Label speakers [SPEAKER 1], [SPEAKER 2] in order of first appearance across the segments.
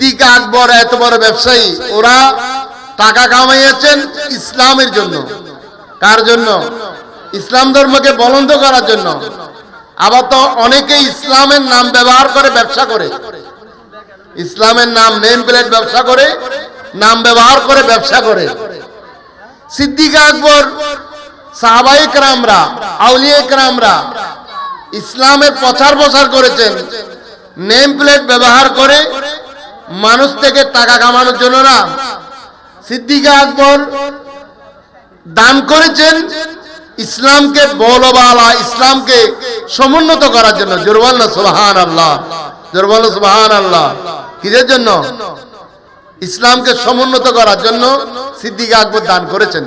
[SPEAKER 1] সিদ্দিক আকবর এত বড় ব্যবসায়ী। ওরা টাকা কামাইয়েছেন ইসলামের জন্য। কার জন্য? ইসলাম ধর্মকে বলন্দ করার জন্য। আবার তো অনেকে ইসলামের নাম ব্যবহার করে ব্যবসা করে। ইসলামের নাম নেম প্লেট ব্যবসা করে, নাম ব্যবহার করে ব্যবসা করে। সিদ্দিক আকবর সাহাবাই ক্রামরা, আউলিয়া ক্রামরা ইসলামের প্রচার প্রসার করেছেন, নেম প্লেট ব্যবহার করে মানুষ থেকে টাকা কামানোর জন্য না। সিদ্দিকা আকবর দান করেছেন ইসলামকে বলবালা ইসলামকে সমুন্নত করার জন্য। জোরবাল্লা সুবাহান আল্লাহ জোরবাল্লা সুবাহান আল্লাহ কিসের জন্য? ইসলামকে সমুন্নত করার জন্য সিদ্দিকা আকবর দান করেছেন।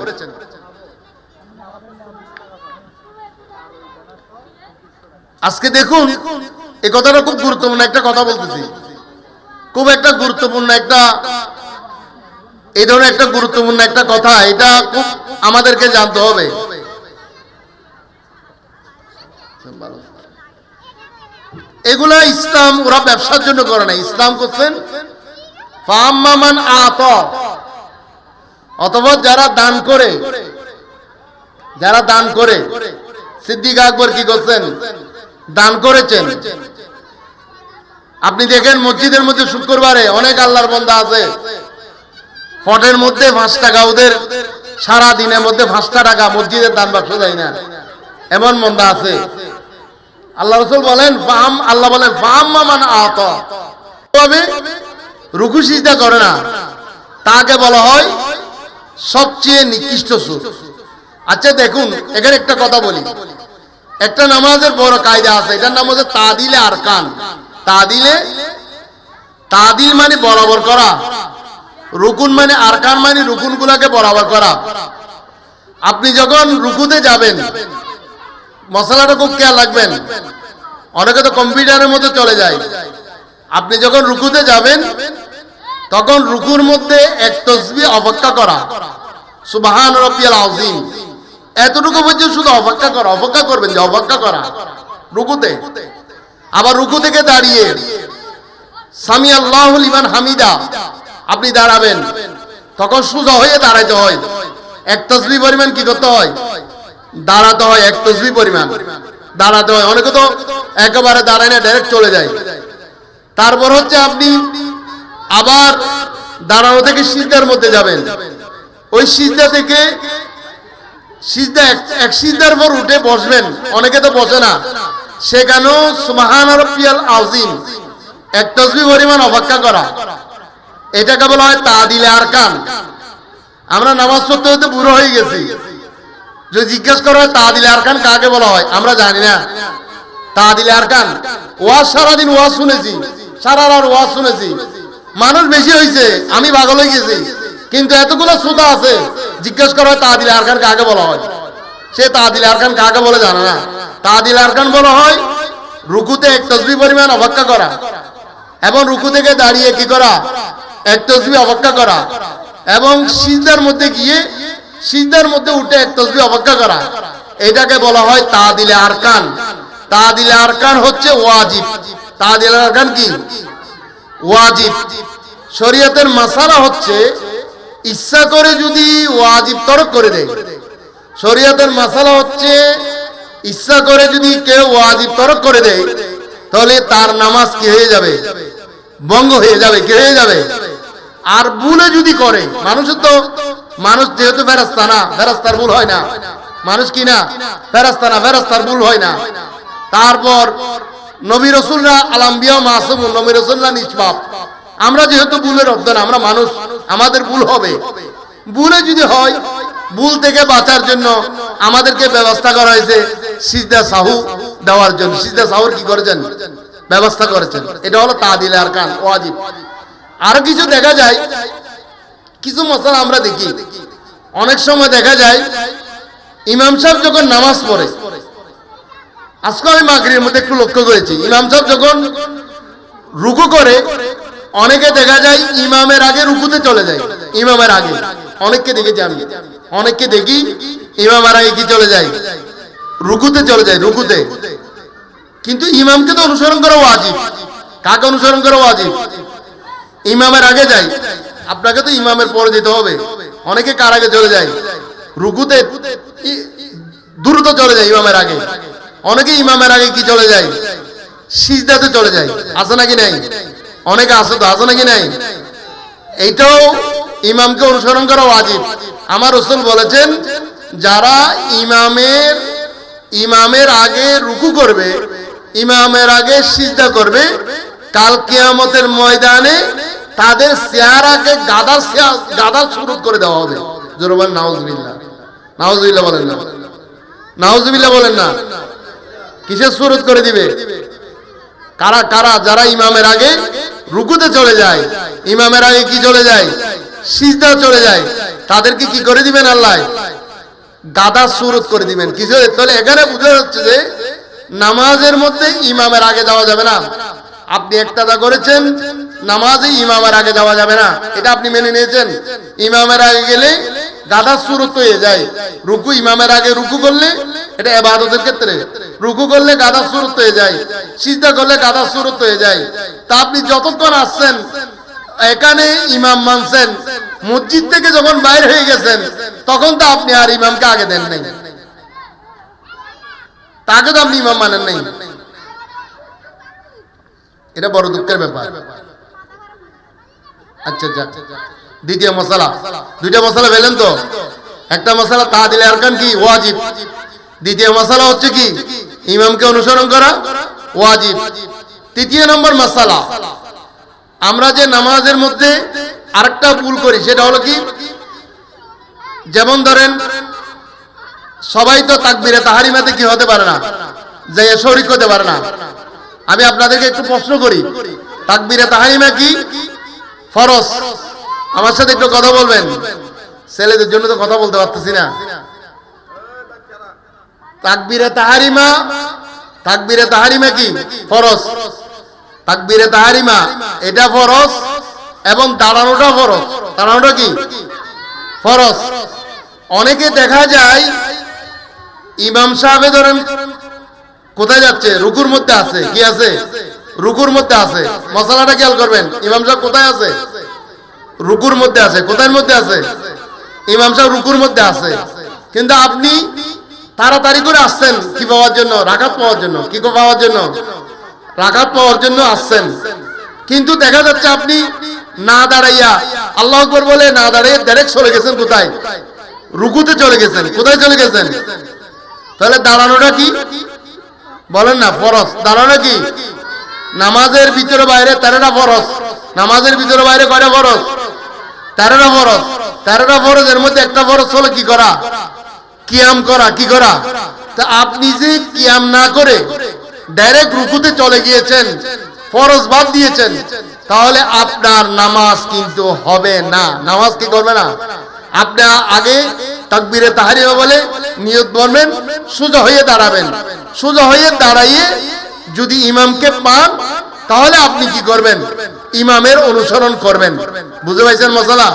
[SPEAKER 1] আজকে দেখুন এই কথাটা খুব গুরুত্বপূর্ণ একটা কথা বলতেছি। খুব একটা গুরুত্বপূর্ণ একটা, এই ধরনের একটা গুরুত্বপূর্ণ একটা কথা, এটা খুব আমাদেরকে জানতে হবে। এগুলা ইসলাম, ওরা ব্যবসার জন্য করে না, ইসলাম করছেন অথবা যারা দান করে, যারা দান করে, সিদ্দিক আকবর কি করছেন? দান করেছেন। আপনি দেখেন মসজিদের মধ্যে শুক্রবারে অনেক আল্লাহর বন্ধা আছে। ফটের মধ্যে পাঁচ টাকা, ওদের সারা দিনের মধ্যে পাঁচটা টাকা মসজিদের দান বাক্স দেয় না। এমন মন্দা আছে। আল্লাহ রসুল বলেন, ফাম আল্লাহ বলেন ফাম মান আহত রুকু সিজদা করে না। তাকে বলা হয় সবচেয়ে নিকৃষ্ট সুর। আচ্ছা দেখুন, এখানে একটা কথা বলি। একটা নামাজের বড় কায়দা আছে, এটার নাম হচ্ছে তাদিলে আরকান তাদিলে তাদিল মানে বরাবর করা। রুকুন মানে আরকান মানে রুকুন গুলাকে বরাবর করা। আপনি যখন রুকুতে যাবেন, মশলাটা খুব খেয়াল রাখবেন। অনেকে তো কম্পিউটারের মধ্যে চলে যায়। আপনি যখন রুকুতে যাবেন, তখন রুকুর মধ্যে এক তসবি অপেক্ষা করা। সুবাহান রব্বিয়াল আজিম এতটুকু পর্যন্ত শুধু অপেক্ষা করা, অপেক্ষা করবেন যে অপেক্ষা করা। রুকুতে। আবার রুকু থেকে দাঁড়িয়ে সামি আল্লাহ ইমান হামিদা, আপনি দাঁড়াবেন। তখন সোজা হয়ে দাঁড়াইতে হয়। এক তসবি পরিমাণ কি করতে হয়? দাঁড়াতে হয় এক তসবি পরিমাণ। দাঁড়াতে হয়। অনেকে তো একেবারে দাঁড়ায় না ডাইরেক্ট চলে যায়। তারপর হচ্ছে আপনি আবার দাঁড়ানো থেকে সিজদার মধ্যে যাবেন। ওই সিজদা থেকে সিজদা এক সিজদার পর উঠে বসবেন। অনেকে তো বসে না। সেখানেও আযীম এক তসবি পরিমাণ অপেক্ষা করা। এটাকে বলা হয় তাদিলে আরকান। আমরা নামাজ পড়তে হতে বুড়ো হয়ে গেছি। যদি জিজ্ঞেস করা হয় তাদিলে আরকান কাকে বলা হয়, আমরা জানি না। তাদিলে আরকান, ওয়াজ সারাদিন ওয়াজ শুনেছি, সারা রাত ওয়াজ শুনেছি। মানুষ বেশি হয়েছে, আমি পাগল হয়ে গেছি। কিন্তু এতগুলো শ্রোতা আছে, জিজ্ঞেস করা হয় তা দিলে আর আরকান কাকে বলা হয়। সে তা দিলে আর আরকান কাকে বলে জানে না। তাদিলে আরকান বলা হয়, রুকুতে এক তসবি পরিমাণ অপেক্ষা করা। এবং রুকু থেকে দাঁড়িয়ে কি করা? এক তসবি অপেক্ষা করা। এবং সিজদার মধ্যে গিয়ে, সিজদার মধ্যে উঠে এক তসবি অপেক্ষা করা। এটাকে বলা হয় তাদিলে আরকান। তাদিলে আরকান হচ্ছে ওয়াজিব। তাদিলে আরকান কি? ওয়াজিব। শরীয়তের মাসালা হচ্ছে, ইচ্ছা করে যদি ওয়াজিব তরক করে দেয়। শরীয়তের মাসালা হচ্ছে ইচ্ছা করে যদি কেউ ওয়াজিব তরক করে দেয়, তাহলে তার নামাজ কি হয়ে যাবে? বঙ্গ হয়ে যাবে, কি হয়ে যাবে? আর ভুলে যদি করে, মানুষের তো, মানুষ যেহেতু ফেরাস্তা না ফেরাস্তার ভুল হয় না। মানুষ কি না? ফেরাস্তা না ফেরাস্তার ভুল হয় না। তারপর নবী রসুলরা আলাম্বিয়া মাসুম, নবী রসুল্লাহ নিষ্পাপ। আমরা যেহেতু ভুলের না আমরা মানুষ, আমাদের ভুল হবে। ভুলে যদি হয়, ভুল থেকে বাঁচার জন্য আমাদেরকে ব্যবস্থা করা হয়েছে সিজদা সাহু দেওয়ার জন্য। সিজদা সাহুর কি করেছেন? ব্যবস্থা করেছেন। এটা হলো তাদিল আর কান ওয়াজিব। আরও কিছু দেখা যায়, কিছু মশলা আমরা দেখি। অনেক সময় দেখা যায়, ইমাম সাহেব যখন নামাজ পড়ে, আজকে আমি মাগরির মধ্যে একটু লক্ষ্য করেছি, ইমাম সাহেব যখন রুকু করে, অনেকে দেখা যায় ইমামের আগে রুকুতে চলে যায়। ইমামের আগে। অনেককে দেখেছি আমি। অনেককে দেখি ইমামের আগে কি চলে যায়? রুকুতে চলে যায়, রুকুতে। কিন্তু ইমামকে তো অনুসরণ করা ওয়াজিব। কাকে অনুসরণ করা ওয়াজিব? ইমামের আগে যাই আপনাকে তো ইমামের পরে যেতে হবে। অনেকে কার আগে চলে যায়? রুকুতে দ্রুত চলে যায় ইমামের আগে। অনেকে ইমামের আগে কি চলে যায়? সিজদাতে চলে যায়। আছে নাকি নাই? অনেকে আছে তো, আছে নাকি নাই? এইটাও ইমামকে অনুসরণ করা ওয়াজিব। আমার রসুল বলেছেন যারা ইমামের ইমামের আগে রুকু করবে, ইমামের আগে সিজদা করবে, কাল কেয়ামতের ময়দানে তাদের চেহারাকে গাদা গাদা শুরু করে দেওয়া হবে। জোরবান নাউজবিল্লাহ। নাউজবিল্লাহ বলেন না। নাউজবিল্লাহ বলেন না। কিসের সুরত করে দিবে? কারা কারা? যারা ইমামের আগে রুকুতে চলে যায়, ইমামের আগে কি চলে যায়? সিজদা চলে যায়। তাদেরকে কি করে দিবেন আল্লাহ? গাদা সুরত করে দিবেন। কিছু তাহলে এখানে বুঝা যাচ্ছে যে নামাজের মধ্যে ইমামের আগে যাওয়া যাবে না। আপনি একটাদা করেছেন, নামাজে ইমামের আগে যাওয়া যাবে না। এটা আপনি মেনে নিয়েছেন। ইমামের আগে গেলে গাদা সুরত হয়ে যায়। রুকু ইমামের আগে রুকু করলে এটা এবাদতের ক্ষেত্রে। রুকু করলে গাদা সুরত হয়ে যায়। সিজদা করলে গাদা সুরত হয়ে যায়। তা আপনি যতক্ষণ আসছেন, এখানে ইমাম মানছেন মসজিদ থেকে যখন বাইরে হয়ে গেছেন, তখন তো আপনি আর ইমামকে আগে দেন নাই। তাকে তো আপনি ইমাম মানেন নাই। এটা বড় দুঃখের ব্যাপার। আচ্ছা আচ্ছা। দ্বিতীয় মশলা। দুইটা মশলা পেলেন তো? একটা মশলা তা দিলে আরকান কি? ওয়াজিব। দ্বিতীয় মশলা হচ্ছে কি? ইমামকে অনুসরণ করা ওয়াজিব। তৃতীয় নম্বর মশলা। আমরা যে নামাজের মধ্যে আরেকটা ভুল করি, সেটা হলো কি? যেমন ধরেন, সবাই তো তাকবিরে তাহারিমাতে কি হতে পারে না? যে শরিক হতে পারে না। আমি আপনাদেরকে একটু প্রশ্ন করি, তাকবিরে তাহারিমা কি? ফরজ। আমার সাথে একটু কথা বলবেন। ছেলেদের জন্য তো কথা বলতে পারতেছি না। তাকবিরে তাহারিমা তাকবিরে তাহারিমা কি? ফরজ। তাকবিরে তাহারিমা, এটা ফরজ। এবং দাঁড়ানোটা ফরজ। দাঁড়ানোটা কি? ফরজ। অনেকে দেখা যায়, ইমাম সাহেবে ধরেন, কোথায় যাচ্ছে? রুকুর মধ্যে আছে। কি আছে? রুকুর মধ্যে আছে। মশলাটা খেয়াল করবেন। ইমাম সাহেব কোথায় আছে? রুকুর মধ্যে আছে। কোথায় মধ্যে আছে? ইমাম সাহেব রুকুর মধ্যে আছে। কিন্তু আপনি তাড়াতাড়ি করে আসছেন কি পাওয়ার জন্য? রাখাত পাওয়ার জন্য। কি পাওয়ার জন্য? রাখাত পাওয়ার জন্য আসছেন। কিন্তু দেখা যাচ্ছে আপনি না দাঁড়াইয়া আল্লাহ আকবর বলে, না দাঁড়িয়ে ডাইরেক্ট চলে গেছেন কোথায়? রুকুতে চলে গেছেন। কোথায় চলে গেছেন? তাহলে দাঁড়ানোটা কি? বলেন না, ফরজ। দাঁড়ানো কি? নামাজের ভিতরে বাইরে তেরোটা ফরজ। নামাজের ভিতরে বাইরে কয়টা ফরজ? তেরোটা ফরজ। তেরোটা এর মধ্যে একটা ফরজ হলো কি করা? কিয়াম করা। কি করা? তা আপনি যে কিয়াম না করে ডাইরেক্ট রুকুতে চলে গিয়েছেন, ফরজ বাদ দিয়েছেন। তাহলে আপনার নামাজ কিন্তু হবে না। নামাজ কি করবে না? আপনি আগে তাকবিরে তাহারিমা বলে নিয়ত বলবেন সোজা হয়ে দাঁড়াবেন। সোজা হয়ে দাঁড়াইয়ে যদি ইমামকে পান, তাহলে আপনি কি করবেন? ইমামের অনুসরণ করবেন। বুঝতে পারছেন মশলা?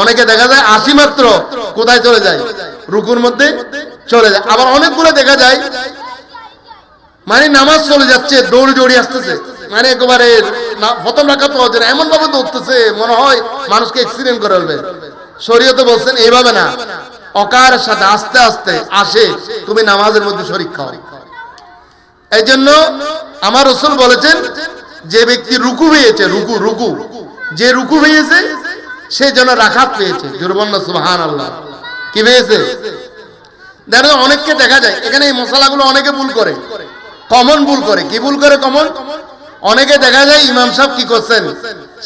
[SPEAKER 1] অনেকে দেখা যায় আশি মাত্র কোথায় চলে যায়? রুকুর মধ্যে চলে যায়। আবার অনেকগুলো দেখা যায় মানে নামাজ চলে যাচ্ছে দৌড়ি দৌড়ি আসতেছে। মানে একেবারে না- এমন ভাবে দৌড়তেছে মনে হয় মানুষকে এক্সিডেন্ট করে ফেলবে। শরীয়তে বলছেন এইভাবে না। অকার সাথে আস্তে আস্তে আসে, তুমি নামাজের মধ্যে এই জন্য আমার রসুল বলেছেন, যে ব্যক্তি রুকু হয়েছে, রুকু রুকু, যে রুকু হয়েছে, সে যেন রাখাত পেয়েছে। আল্লাহ কি পেয়েছে দেখো, অনেককে দেখা যায়, এখানে এই মশলাগুলো অনেকে ভুল করে। কমন ভুল করে। কি ভুল করে কমন অনেকে দেখা যায় ইমাম সাহেব কি করছেন?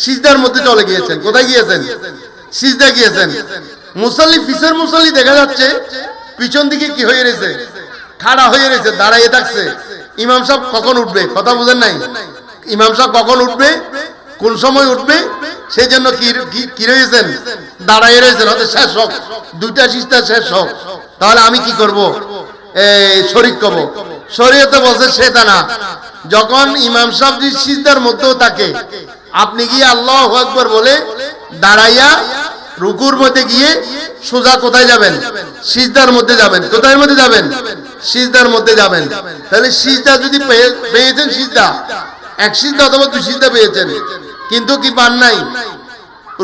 [SPEAKER 1] সিজদার মধ্যে চলে গিয়েছেন। কোথায় গিয়েছেন? সিজদা গিয়েছেন। মুসল্লি পিছের মুসল্লি দেখা যাচ্ছে, পিছন দিকে কি হয়ে রয়েছে? খাড়া হয়ে রয়েছে, দাঁড়াইয়ে থাকছে। ইমাম সাহেব কখন উঠবে? কথা বুঝেন নাই? ইমাম সাহেব কখন উঠবে? কোন সময় উঠবে? সেই জন্য কি রয়েছেন? দাঁড়াইয়ে রয়েছেন। হয়তো শেষ হোক। দুইটা সিস্তা শেষ হোক। তাহলে আমি কি করব? এই শরিক কব। শরীয়তে বলছে সেটা না। যখন ইমাম সাহেব সিজদার মধ্যেও থাকে, আপনি গিয়ে আল্লাহ আকবর বলে দাঁড়াইয়া রুকুর মধ্যে গিয়ে সোজা কোথায় যাবেন? সিজদার মধ্যে যাবেন। কোথায় মধ্যে যাবেন? সিজদার মধ্যে যাবেন। তাহলে সিজদা যদি পেয়েছেন সিজদা, এক সিজদা অথবা দুই সিজদা পেয়েছেন, কিন্তু কি পান নাই?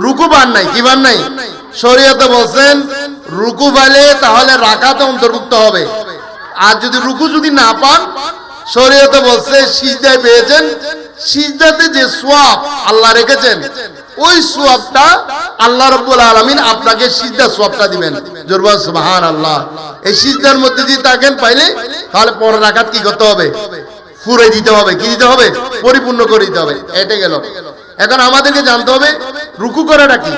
[SPEAKER 1] রুকু পান নাই, কি পান নাই? শরীয়তে বলছেন, রুকু পাইলে তাহলে রাকাতে অন্তর্ভুক্ত হবে। আর যদি রুকু যদি না পান শরীয়তে বলছে, সিজদায় পেয়েছেন। সিজদাতে যে সোয়াব আল্লাহ রেখেছেন, ওই সোয়াবটা আল্লাহ রব্বুল আলমিন আপনাকে সিজদা সোয়াবটা দিবেন। জোরবান সুবহান আল্লাহ এই সিজদার মধ্যে যদি থাকেন পাইলে, তাহলে পরের রাকাত কি করতে হবে? ফুরে দিতে হবে। কি দিতে হবে? পরিপূর্ণ করে দিতে হবে। এটা গেল। এখন আমাদেরকে জানতে হবে, রুকু করাটা কি?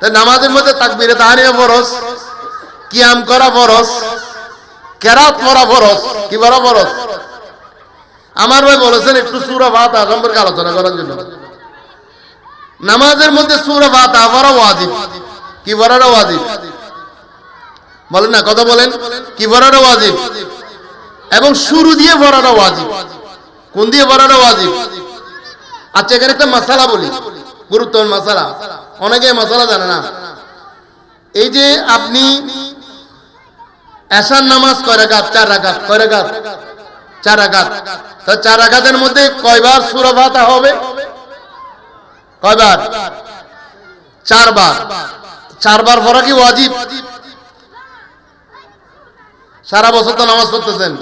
[SPEAKER 1] তাই নামাজের মধ্যে তাকবিরে তাহারিয়া ফরজ, কিয়াম করা ফরজ, কেরাত পড়া ফরজ, কি পড়া ফরজ? আমার ভাই বলেছেন একটু সুরা ভাতা সম্পর্কে আলোচনা করার জন্য। নামাজের মধ্যে সুরা ভাতা পড়া ওয়াজিব। কি পড়াটা ওয়াজিব? বলেন না, কথা বলেন। কি পড়াটা ওয়াজিব? এবং শুরু দিয়ে পড়াটা ওয়াজিব। কোন দিয়ে পড়াটা ওয়াজিব? আচ্ছা এখানে একটা মশালা বলি। গুরুত্বপূর্ণ মশালা অনেকে মশালা জানে না। এই যে আপনি এসার নামাজ কয় রাকাত, চার রাকাত কয় রাকাত চার রাকাত তো চার রাকাতের মধ্যে কয়বার হবে? কয়বার? চারবার। চারবার পড়া কি ওয়াজিব? সারা বছর তো নামাজ পড়তেছেন।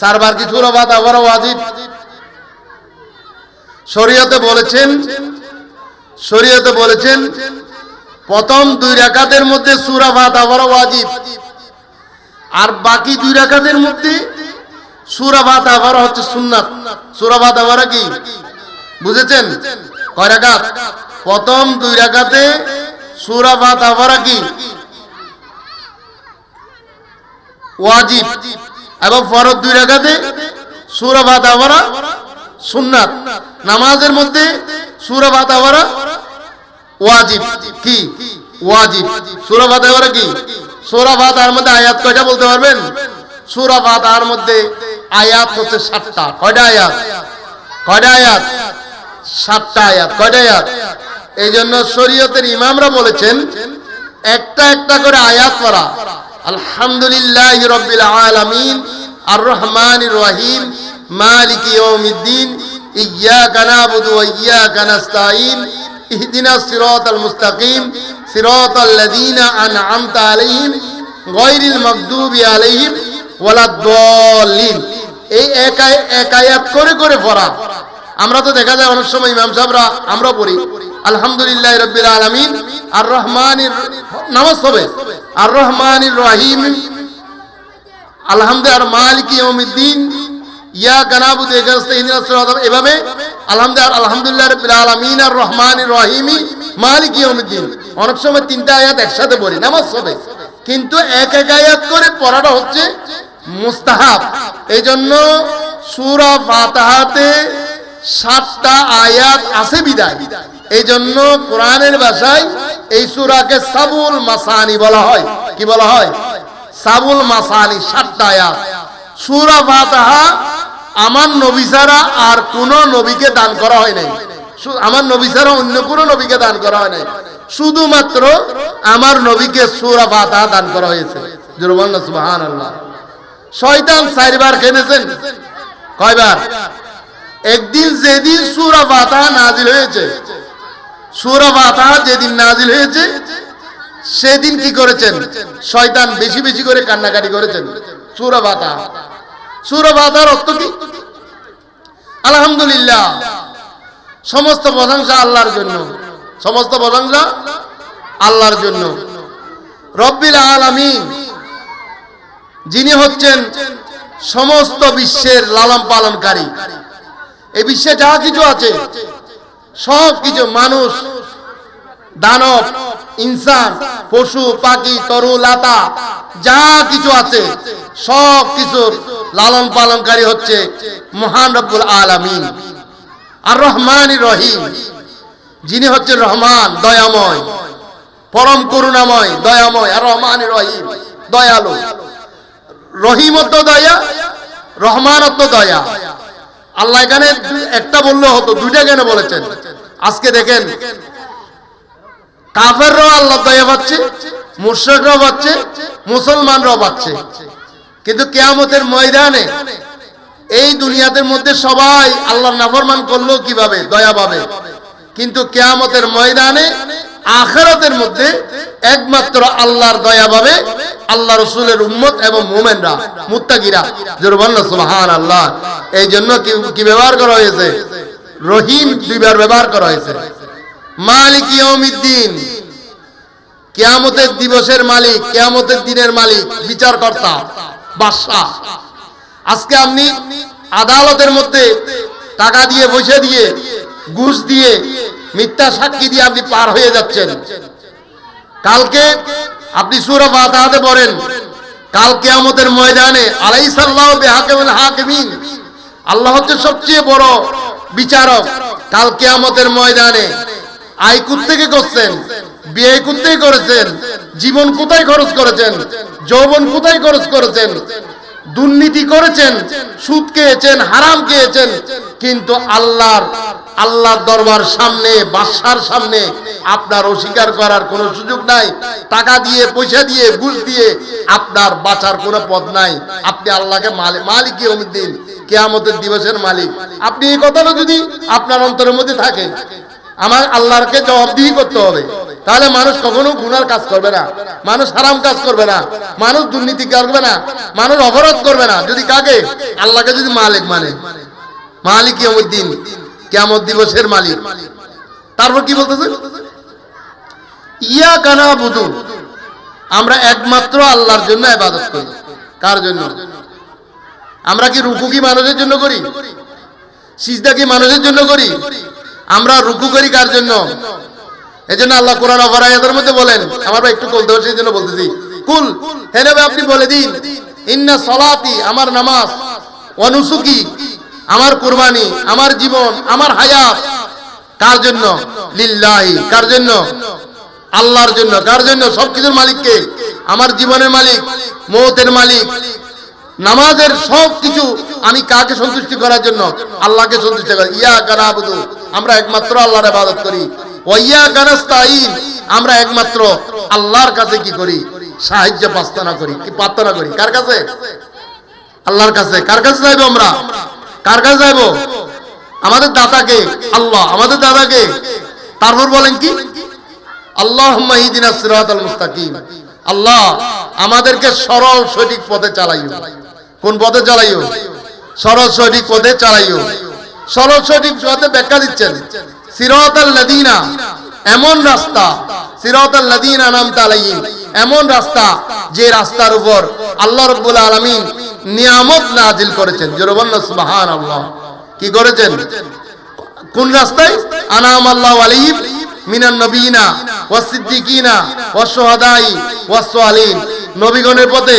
[SPEAKER 1] চারবার কি পড়া ওয়াজিব? শরীয়তে বলেছেন শরীয়তে বলেছেন, প্রথম দুই রাকাতের মধ্যে সুরা ভাত আবার ওয়াজিব। আর বাকি দুই রাকাতের মধ্যে সুরা ভাত আবার হচ্ছে সুন্নাত। সুরা ভাত আবার কি? বুঝেছেন? প্রথম দুই রাকাতে সুরা ভাত আবার কি? ওয়াজিব। এবং দুই রাকাতে সুন্নাত। নামাজের মধ্যে সুরা ভাত আবার ওয়াজিব। ওয়াজিব। কি? ফাতিহার মধ্যে আয়াত কয়টা বলতে পারবেন? সুরা ফাতিহার মধ্যে আয়াত হচ্ছে সাতটা। কয়টা আয়াত? কয়টা আয়াত? সাতটা আয়াত। কয়টা আয়াত? এই জন্য শরীয়তের ইমামরা বলেছেন, একটা একটা করে আয়াত পড়া। আলহামদুলিল্লাহ রব্বিল আলামিন আর রহমান রহিম, মালিক ইয়াউমিদ্দিন ইয়াকা নাবুদু ওয়া ইয়াকা নাস্তাঈন ইহদিনাস সিরাতাল মুস্তাকিম, সিরাতাল লাযীনা আন'আমতা আলাইহিম, গায়রিল মাগদুবি আলাইহিম ওয়ালা এই একাই একায়াত করে করে পড়া আমরা তো দেখা যায় অনেক সময় ইমাম সাহেবরা, আমরা পড়ি, আলহামদুলিল্লাহ রব্বিল আলমিন আর রহমান নামাজ হবে আর রহমান রহিম। আলহামদে আর মালিক ইয়মিদ্দিন ইয়া গানাবু এভাবে আলহামদে আর আলহামদুলিল্লাহ রব্বিল আলমিন আর রহমান রহিমি, মালিক ইয়মিদ্দিন অনেক সময় তিনটা আয়াত একসাথে পড়ি, নামাজ হবে কিন্তু এক এক আয়াত করে পড়াটা হচ্ছে মুস্তাহাব। এই জন্য সূরা ফাতিহাতে সাতটা আয়াত আছে বিদায়। এই জন্য কোরআনের ভাষায় এই সূরাকে সাবুল মাসানি বলা হয়। কি বলা হয়? সাবুল মাসানি, সাতটা আয়াত। সূরা ফাতিহা আমার নবী ছাড়া আর কোন নবীকে দান করা হয় নাই। আমার নবী ছাড়া অন্য কোন নবীকে দান করা হয় নাই। শুধুমাত্র আমার নবীকে সুরা ফাতা দান করা হয়েছে। শয়তান চারবার খেলেছেন কয়বার? একদিন যেদিন সুরা ফাতা নাজিল হয়েছে, সুরা ফাতা যেদিন নাজিল হয়েছে, সেদিন কি করেছেন? শয়তান বেশি বেশি করে কান্নাকাটি করেছেন। সুরা ফাতা সুরা ফাতার অর্থ কি? আলহামদুলিল্লাহ। সমস্ত প্রশংসা আল্লাহর জন্য। সমস্ত প্রশংসা আল্লাহর জন্য। রব্বিল আলামিন, যিনি হচ্ছেন সমস্ত বিশ্বের লালন পালনকারী। এই বিশ্বে যা কিছু আছে, সব কিছু মানুষ, দানব, ইনসান, পশু, পাখি, তরু, লতা, যা কিছু আছে, সব কিছুর লালন পালনকারী হচ্ছে মহান রব্বুল আলামিন। আর রহমান রহিম। যিনি হচ্ছেন রহমান, দয়াময়। পরম করুণাময়, দয়াময়, আর রহমান রহিম, দয়ালু। রহিমত্ব দয়া, রহমানত্ব দয়া। আল্লাহ এখানে একটা বললে হতো, দুইটা কেন বলেছেন? আজকে দেখেন, কাফেররাও আল্লাহ দয়া পাচ্ছে মুর্শিকরাও পাচ্ছে, মুসলমানরাও পাচ্ছে। কিন্তু কেয়ামতের ময়দানে, এই দুনিয়াদের মধ্যে সবাই আল্লাহর নাফরমান করল কীভাবে? দয়া পাবে। কিন্তু কেয়ামতের ময়দানে, আখেরাতের মধ্যে একমাত্র আল্লাহর দয়া পাবে আল্লাহ রসুলের উম্মত এবং মোমেনরা, মুত্তাকিরা জোরবান্না সুবহান আল্লাহ এই জন্য কি ব্যবহার করা হয়েছে? রহিম দুইবার ব্যবহার করা হয়েছে। মালিক ইয়ৌমিদ্দিন কেয়ামতের দিবসের মালিক, কেয়ামতের দিনের মালিক, বিচারকর্তা, বাদশাহ। আজকে আপনি আদালতের মধ্যে টাকা দিয়ে বসে দিয়ে ঘুষ দিয়ে মিথ্যা সাক্ষী দিয়ে আপনি পার হয়ে যাচ্ছেন। কালকে আপনি সুরা ফাতাহাতে পড়েন। কাল কেয়ামতের ময়দানে বেহাকেমুল হাকিমিন, আল্লাহ হচ্ছে সবচেয়ে বড় বিচারক, কাল কেয়ামতের ময়দানে আয় থেকে করছেন বিয়ে কোথায় করেছেন, জীবন কোথায় খরচ করেছেন, যৌবন কোথায় খরচ করেছেন, দুর্নীতি করেছেন, সুদ খেয়েছেন, হারাম খেয়েছেন, কিন্তু আল্লাহর আল্লাহর দরবার সামনে, বাদশার সামনে আপনার অস্বীকার করার কোনো সুযোগ নাই। টাকা দিয়ে, পয়সা দিয়ে, ঘুষ দিয়ে আপনার বাঁচার কোনো পথ নাই। আপনি আল্লাহকে মালিক মালিক দিন কেয়ামতের দিবসের মালিক। আপনি এই কথাটা যদি আপনার অন্তরের মধ্যে থাকে, আমার আল্লাহকে জবাবদিহি করতে হবে। তাহলে মানুষ কখনো গুনার কাজ করবে না। মানুষ হারাম কাজ করবে না। মানুষ দুর্নীতি করবে না। মানুষ অপরাধ করবে না। যদি কাকে? আল্লাহকে যদি মালিক মানে। মালিক দিন কেমন দিবসের মালিক। তারপর কি বলতেছে? ইয়া কানা বুধু আমরা একমাত্র আল্লাহর জন্য ইবাদত করি। কার জন্য? আমরা কি রুকু কি মানুষের জন্য করি? সিজদা কি মানুষের জন্য করি? আমরা রুকু করি কার জন্য? এই জন্য আল্লাহ কোরআন অপরায়তের মধ্যে বলেন, আমার ভাই একটু বলতে সেই জন্য বলতেছি, কুল, হে নবী, আপনি বলে দিন, ইন্না সলাতি, আমার নামাজ অনুসুকি আমার কুরবানি, আমার জীবন, আমার হায়াত। কার জন্য? লিল্লাহি। কার জন্য? আল্লাহর জন্য। কার জন্য? সবকিছুর মালিককে। আমার জীবনের মালিক, মৌতের মালিক। নামাজের সব কিছু আমি কাকে সন্তুষ্টি করার জন্য? আল্লাহকে সন্তুষ্টি করি ইয়া কানা আমরা একমাত্র আল্লাহর ইবাদত করি। ওয়াইয়া কানাস্তাইন আমরা একমাত্র আল্লাহর কাছে কি করি? সাহায্য প্রার্থনা করি, কি প্রার্থনা করি? কার কাছে? আল্লাহর কাছে। কার কাছে যাইবো আমরা? কার কাছে যাইবো? আমাদের দাতাকে আল্লাহ, আমাদের দাদাকে। তারপর বলেন কি? আল্লাহ মুস্তাকিম। আল্লাহ, আমাদেরকে সরল সঠিক পথে চালাইও। কোন পথে চালাইও? সরল সঠিক পথে চালাইও। সরল সঠিক পথে ব্যাখ্যা দিচ্ছেন। সিরাতাল লাদিনা এমন রাস্তা, সিরাতাল লাদিনা নাম তালাইন এমন রাস্তা যে রাস্তার উপর আল্লাহ রব্বুল আলামিন নিয়ামত নাজিল করেছেন। জোরবন্ন সুবহানাল্লাহ। কি করেছেন? কোন রাস্তায়? আনাম আল্লাহ আলিম মিনান নবীনা ওয়াসিদ্দিকিনা ওয়াসহাদাই ওয়াসসালিন নবীগণের পথে,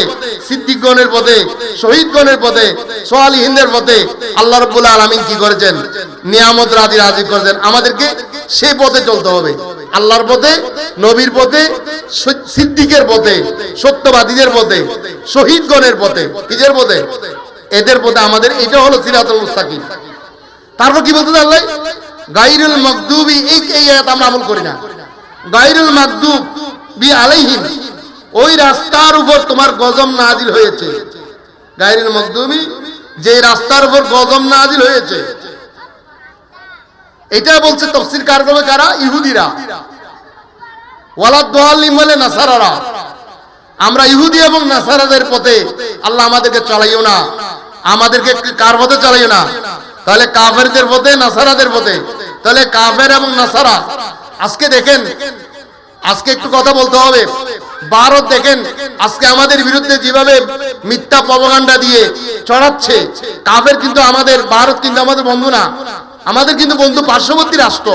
[SPEAKER 1] সিদ্দিকগণের পথে, শহীদগণের পথে, সোয়ালিহিনদের পথে আল্লাহ রাব্বুল আলামিন কি করেছেন? নিয়ামত রাজি রাজি করেছেন। আমাদেরকে সে পথে চলতে হবে। আল্লাহর পথে, নবীর পথে সিদ্দিকের পথে, সত্যবাদীদের পথে, শহীদগণের পথে কিজের পথে? এদের পথে আমাদের এটা হলো সিরাতুল মুস্তাকিম। তারপর কি বলতে আল্লাহ গাইরুল মকদুবি এই এই আয়াত আমরা আমল করি না। গাইরুল মকদুব বি আলাইহিম। ওই রাস্তার উপর তোমার গজম নাজিল হয়েছে। গাইরুল মকদুবি যে রাস্তার উপর গজম নাজিল হয়েছে। এটা বলছে তফসির কার করবে কারা? ইহুদিরা। ওয়ালাদ দোয়ালিম বলে নাসারারা। আমরা ইহুদি এবং নাসারাদের পথে আল্লাহ আমাদেরকে চালাইও না। আমাদেরকে কার পথে চালাইও না? তাহলে কাফেরদের পথে, নাসারাদের পথে? তাহলে কাফের এবং নাসারা। আজকে দেখেন, আজকে একটু কথা বলতে হবে। ভারত দেখেন, আজকে আমাদের বিরুদ্ধে যেভাবে মিথ্যা প্রবগান্ডা দিয়ে চড়াচ্ছে, কাফের কিন্তু আমাদের, ভারত কিন্তু আমাদের বন্ধু না। আমাদের কিন্তু বন্ধু পার্শ্ববর্তী রাষ্ট্র।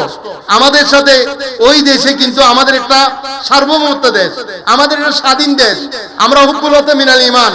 [SPEAKER 1] আমাদের সাথে ওই দেশে কিন্তু আমাদের একটা সার্বভৌমত্ব দেশ, আমাদের একটা স্বাধীন দেশ। আমরা হুকুলতে মিনাল ইমান।